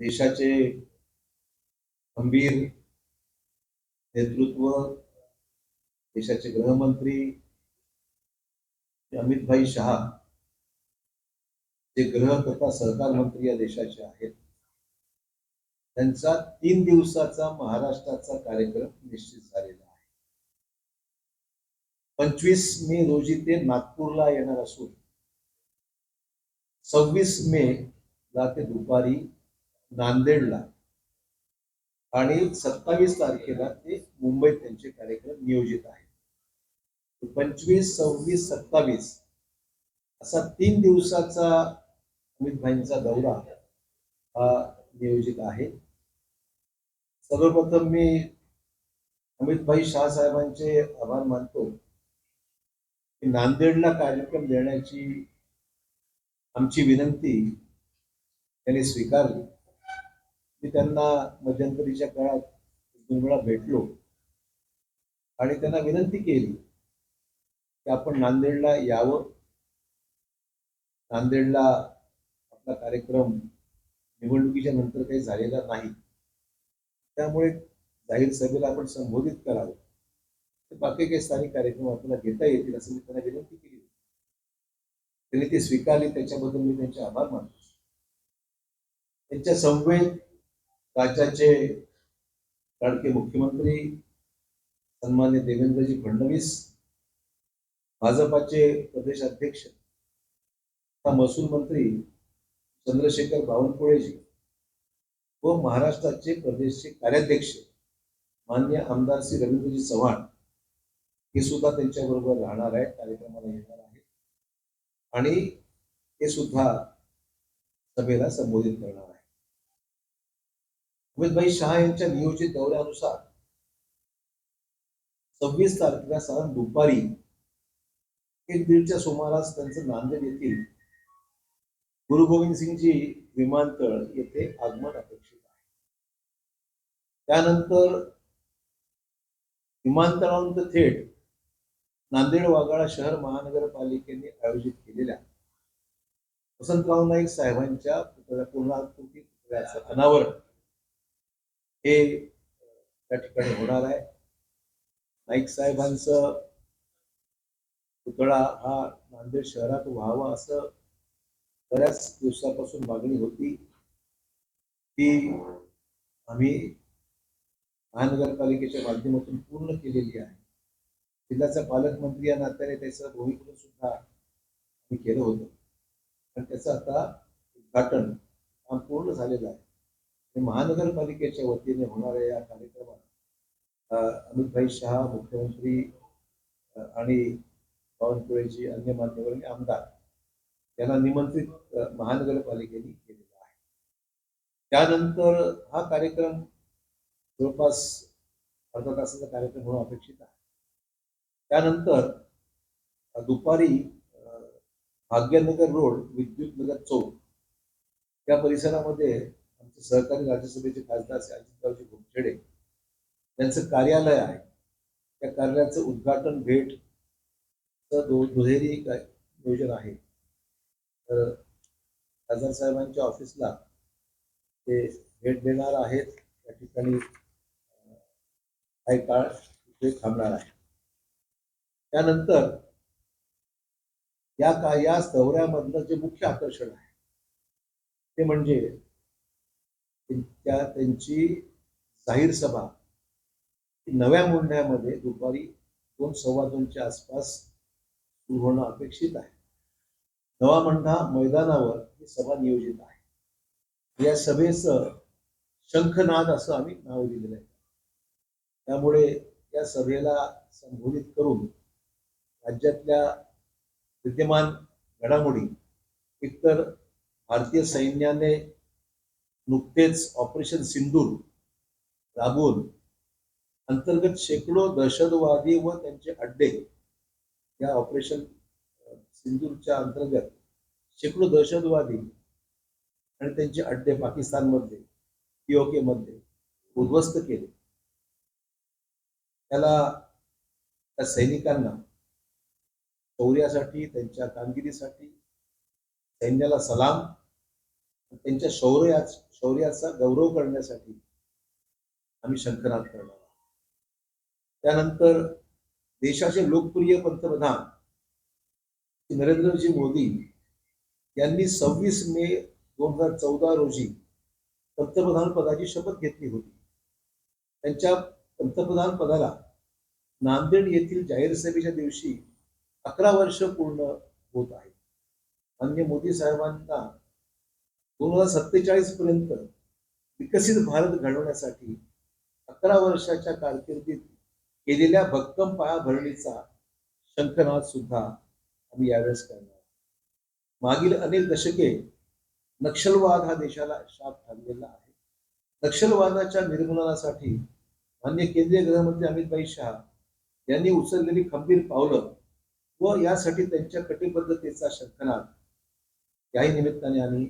देशाचे खंबीर नेतृत्व देशाचे गृहमंत्री अमितभाई शहा जे गृह तथा सहकार मंत्री या देशाचे आहेत त्यांचा तीन दिवसाचा महाराष्ट्राचा कार्यक्रम निश्चित झालेला आहे. पंचवीस मे रोजी ते नागपूरला येणार असून सव्वीस मे ला ते दुपारी नांदेडला. आणि सत्तावीस तारखेला ते मुंबईत त्यांचे कार्यक्रम नियोजित आहेत. पंचवीस सव्वीस सत्तावीस असा तीन दिवसाचा अमित भाईंचा दौरा हा नियोजित आहे. सर्वप्रथम मी अमित भाई शाह साहेबांचे आभार मानतो की नांदेडला कार्यक्रम देण्याची आमची विनंती त्यांनी स्वीकारली. मी त्यांना मध्यंतरीच्या काळात दुर्मिळा भेटलो. आणि त्यांना विनंती केली की आपण नांदेडला यावं. नांदेडला आपला कार्यक्रम निवडणुकीच्या नंतर काही झालेला नाही. त्यामुळे जाहीर सभेला आपण संबोधित करावं. तर बाकी काही स्थानिक कार्यक्रम आपल्याला घेता येतील असं मी त्यांना विनंती केली त्यांनी ती स्वीकारली त्याच्याबद्दल मी त्यांचे आभार मानतो. त्यांच्या संवेद राज्याचे लाडके मुख्यमंत्री सन्मान्य देवेंद्रजी फडणवीस भाजपाचे प्रदेश अध्यक्ष महसूल मंत्री चंद्रशेखर बावनकुळेजी व महाराष्ट्राचे प्रदेशचे कार्याध्यक्ष मान्य आमदार श्री रवींद्रजी चव्हाण हे सुद्धा त्यांच्याबरोबर राहणार आहेत कार्यक्रमाला येणार आहेत आणि ते सुद्धा सभेला संबोधित करणार आहे शहा यांच्या नियोजित दौऱ्यानुसार सव्वीस तारखेला साधारण दुपारी एक दीडच्या सुमारास त्यांचं नांदेड येथील गुरु गोविंद सिंगजी विमानतळ येथे आगमन अपेक्षित आहे. त्यानंतर विमानतळानंतर थेट नांदेड वाघाळा शहर महानगरपालिकेने आयोजित केलेल्या वसंतराव नाईक साहेबांच्या पुतळ्या पूर्णाकृती पुतळ्याचं अनावरण हे त्या ठिकाणी होणार आहे. नाईक साहेबांच पुतळा हा नांदेड शहरात व्हावा असं बऱ्याच दिवसापासून मागणी होती. ती आम्ही महानगरपालिकेच्या माध्यमातून पूर्ण केलेली आहे. जिल्ह्याचा पालकमंत्री या नात्याने त्याचं भूमिपूजन सुद्धा आम्ही केलं होतं. पण त्याचं आता उद्घाटन काम पूर्ण झालेलं आहे. महानगरपालिकेच्या वतीने होणाऱ्या या कार्यक्रमात अमितभाई शहा मुख्यमंत्री आणि बावनकुळेजी अन्य मान्यवर आणि आमदार यांना निमंत्रित महानगरपालिकेने केलेला आहे. त्यानंतर हा कार्यक्रम जवळपास अर्धा तासाचा कार्यक्रम होणं अपेक्षित आहे. त्यानंतर दुपारी भाग्यनगर रोड विद्युत नगर चौक या परिसरामध्ये सहकारी राज्यसभेचे खासदार श्री अजितरावजी घोपछेडे यांचं कार्यालय आहे. त्या कार्यालयाचं उद्घाटन भेट दो दुहेरी काय नियोजन आहे. तर खासदार साहेबांच्या ऑफिसला ते भेट देणार आहेत. त्या ठिकाणी काही काळ तिथे थांबणार आहे त्यानंतर या का या दौऱ्यामधलं जे मुख्य आकर्षण आहे ते म्हणजे त्या त्यांची जाहीर सभा नव्या मोंढ्यामध्ये दुपारी दोन सव्वा दोनच्या आसपास सुरू होणं अपेक्षित आहे. नवा मंढा मैदानावर ही सभा नियोजित आहे. या सभेचं शंखनाद असं आम्ही नाव दिलेलं आहे. त्यामुळे या सभेला संबोधित करून राज्यातल्या विद्यमान घडामोडी एकतर भारतीय सैन्याने नुकतेच ऑपरेशन सिंदूर राबवून अंतर्गत शेकडो दहशतवादी व त्यांचे अड्डे या ऑपरेशन सिंदूरच्या अंतर्गत शेकडो दहशतवादी आणि त्यांचे अड्डे पाकिस्तानमध्ये पीओके मध्ये उद्ध्वस्त केले. त्याला त्या सैनिकांना शौर्यासाठी त्यांच्या कामगिरीसाठी सैन्याला सलाम त्यांच्या शौर्याच शौर्याचा गौरव करण्यासाठी आम्ही शंखनाद करणार आहोत. त्यानंतर देशाचे लोकप्रिय पंतप्रधान श्री नरेंद्रजी मोदी यांनी सव्वीस मे दोन हजार चौदा रोजी पंतप्रधान पदाची शपथ घेतली होती. त्यांच्या पंतप्रधान पदाला नांदेड येथील जाहीर सभेच्या दिवशी अकरा वर्ष पूर्ण होत आहे मान्य मोदी साहेबांना दोन हजार सत्तेचाळीस पर्यंत विकसित भारत घडवण्यासाठी अकरा वर्षाच्या कारकिर्दीत केलेल्या भक्कम पायाभरणीचा शंखनाद सुद्धा आम्ही यावेळेस करणार मागील अनेक दशके नक्षलवाद हा देशाला शाप ठरलेला आहे. नक्षलवादाच्या निर्मूलनासाठी मान्य केंद्रीय गृहमंत्री अमित शहा यांनी उचललेली खंबीर पावलं व यासाठी त्यांच्या कटिबद्धतेचा शंखनाद याही निमित्ताने आम्ही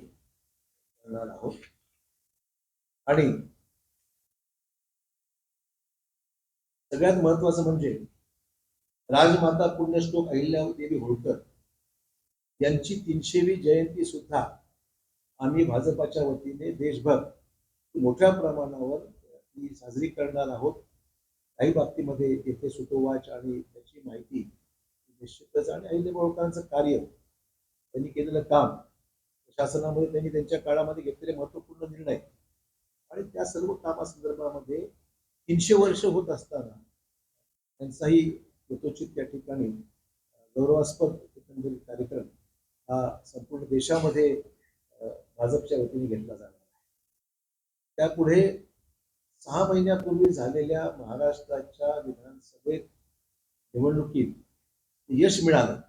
करणार आहोत. आणि सगळ्यात महत्वाचं म्हणजे राजमाता पुण्यश्लोक अहिल्यादेवी होळकर यांची तीनशेवी जयंती सुद्धा आम्ही भाजपाच्या वतीने देशभर मोठ्या प्रमाणावर ती साजरी करणार आहोत. काही बाबतीमध्ये येथे सुतोवाच आणि त्याची माहिती निश्चितच आणि अहिल्या होळकरांचं कार्य त्यांनी केलेलं काम शासनामध्ये त्यांनी त्यांच्या काळामध्ये घेतलेले महत्त्वपूर्ण निर्णय. आणि त्या सर्व कामासंदर्भामध्ये तीनशे वर्ष होत असताना त्यांचाही यथोचित त्या ठिकाणी गौरवास्पद एकंदरीत कार्यक्रम हा संपूर्ण देशामध्ये भाजपच्या वतीने घेतला जाणार आहे. त्यापुढे सहा महिन्यापूर्वी झालेल्या महाराष्ट्राच्या विधानसभेत निवडणुकीत यश मिळालं.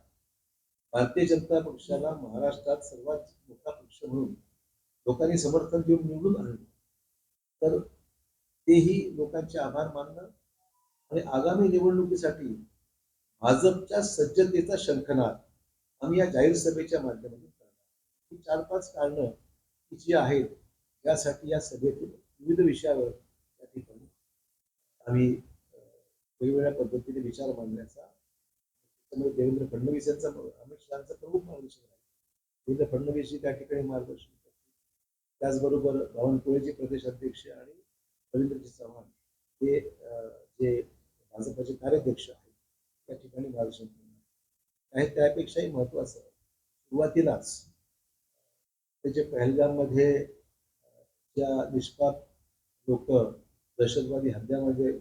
भारतीय जनता पक्षाला महाराष्ट्रात सर्वात मोठा पक्ष म्हणून लोकांनी समर्थन देऊन निवडून आणलं तर तेही लोकांचे आभार मानणं आणि आगामी निवडणुकीसाठी भाजपच्या सज्जतेचा शंखनाद आम्ही या जाहीर सभेच्या माध्यमातून करणार ही चार पाच कारणं जी आहेत यासाठी या सभेतून विविध विषयावर त्या ठिकाणी आम्ही वेगवेगळ्या पद्धतीने विचार मांडण्याचा त्यामुळे देवेंद्र फडणवीस यांचा अमित शहाचा प्रमुख मार्गदर्शन आहे देवेंद्र फडणवीस त्या ठिकाणी मार्गदर्शन करतील. त्याचबरोबर बावनकुळेचे प्रदेशाध्यक्ष आणि रवींद्रजी चव्हाण हे जे भाजपाचे कार्याध्यक्ष आहेत त्या ठिकाणी मार्गदर्शन करणार आहे त्यापेक्षाही महत्वाचं सुरुवातीलाच त्याच्या पहलगाममध्ये ज्या निष्पाप लोक दहशतवादी हल्ल्यामध्ये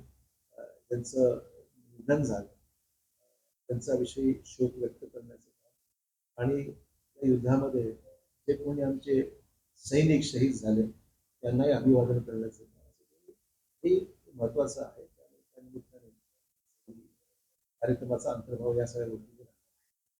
त्यांचं निधन झालं त्यांच्याविषयी शोक व्यक्त करण्याचं काम. आणि त्या युद्धामध्ये जे कोणी आमचे सैनिक शहीद झाले त्यांनाही अभिवादन करण्याचं काम हे महत्वाचं आहे. त्यानिमित्ताने कार्यक्रमाचा अंतर्भाव या सगळ्या गोष्टी